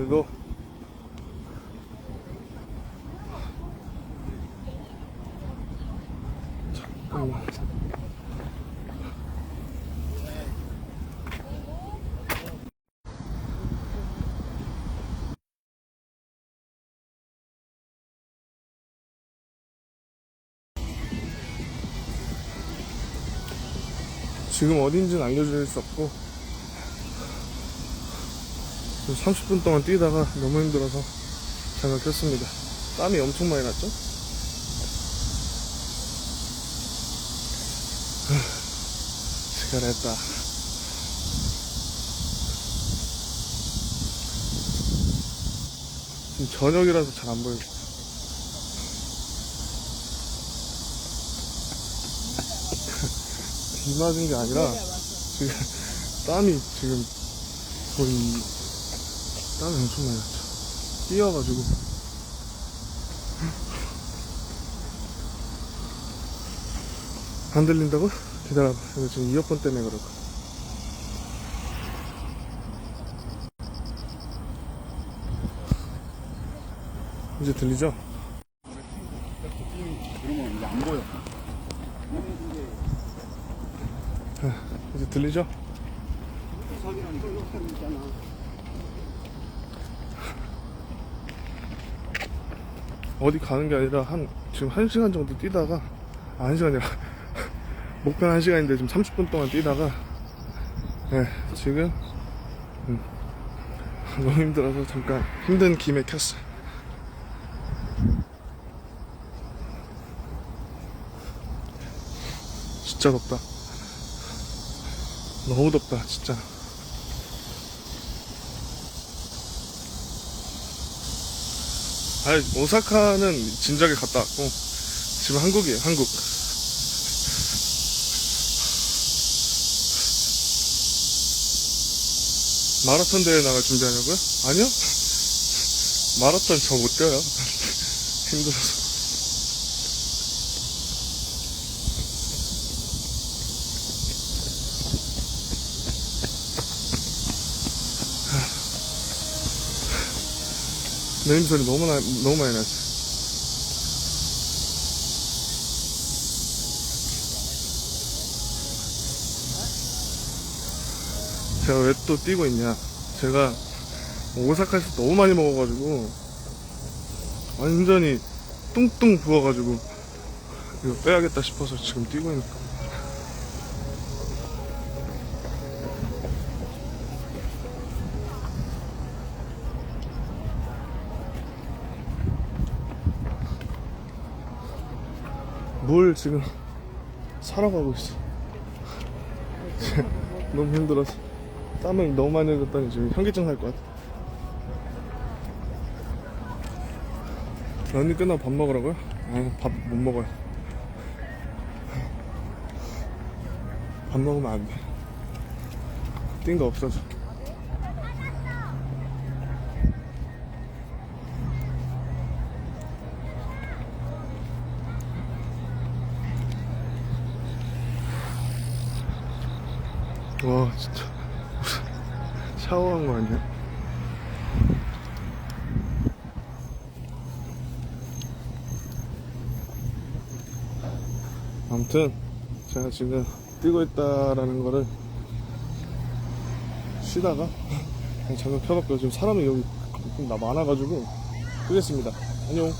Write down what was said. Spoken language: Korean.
오늘도. 지금 어딘지는 알려줄 수 없고 30분 동안 뛰다가 너무 힘들어서 잠깐 켰습니다. 땀이 엄청 많이 났죠? 시간했다. 지금 저녁이라서 잘 안 보이고. 비 맞은 게 아니라 지금 땀이 지금 거의 땀이 엄청 많이 났죠 뛰어가지고 안 들린다고? 기다려봐 이거 지금 이어폰 때문에 그럴 거야 이제 들리죠? 보여. 이제 들리죠? 어디 가는 게 아니라 한 지금 한 시간 정도 뛰다가 아, 한 시간이 아니라. 목표는 한 시간인데 지금 30분 동안 뛰다가 네 지금 음, 너무 힘들어서 잠깐 힘든 김에 켰어요. 진짜 덥다. 너무 덥다 진짜 아니 오사카는 진작에 갔다 왔고 지금 한국이에요 한국. 마라톤 대회 나갈 준비하냐고요? 아니요. 마라톤 저 못 뛰어요. 힘들어서 내림 소리 너무 나, 너무 많이 나지 제가 왜 또 뛰고 있냐? 제가 오사카에서 너무 많이 먹어가지고 완전히 뚱뚱 부어가지고 이거 빼야겠다 싶어서 지금 뛰고 있는 거 물 지금 사러 가고 있어? 너무 힘들어서. 땀을 너무 많이 흘렸더니 지금 현기증 날 것 같아. 런닝 끝나고 밥 먹으라고요? 아니 밥못 먹어요. 밥 먹으면 안 돼. 뛴 거 없어서 와 진짜. 샤워한 거 아니야? 아무튼 제가 지금 뛰고 있다라는 거를 쉬다가 잠깐 켜봤고요 지금 사람이 여기 좀 나- 많아가지고 끄겠습니다. 안녕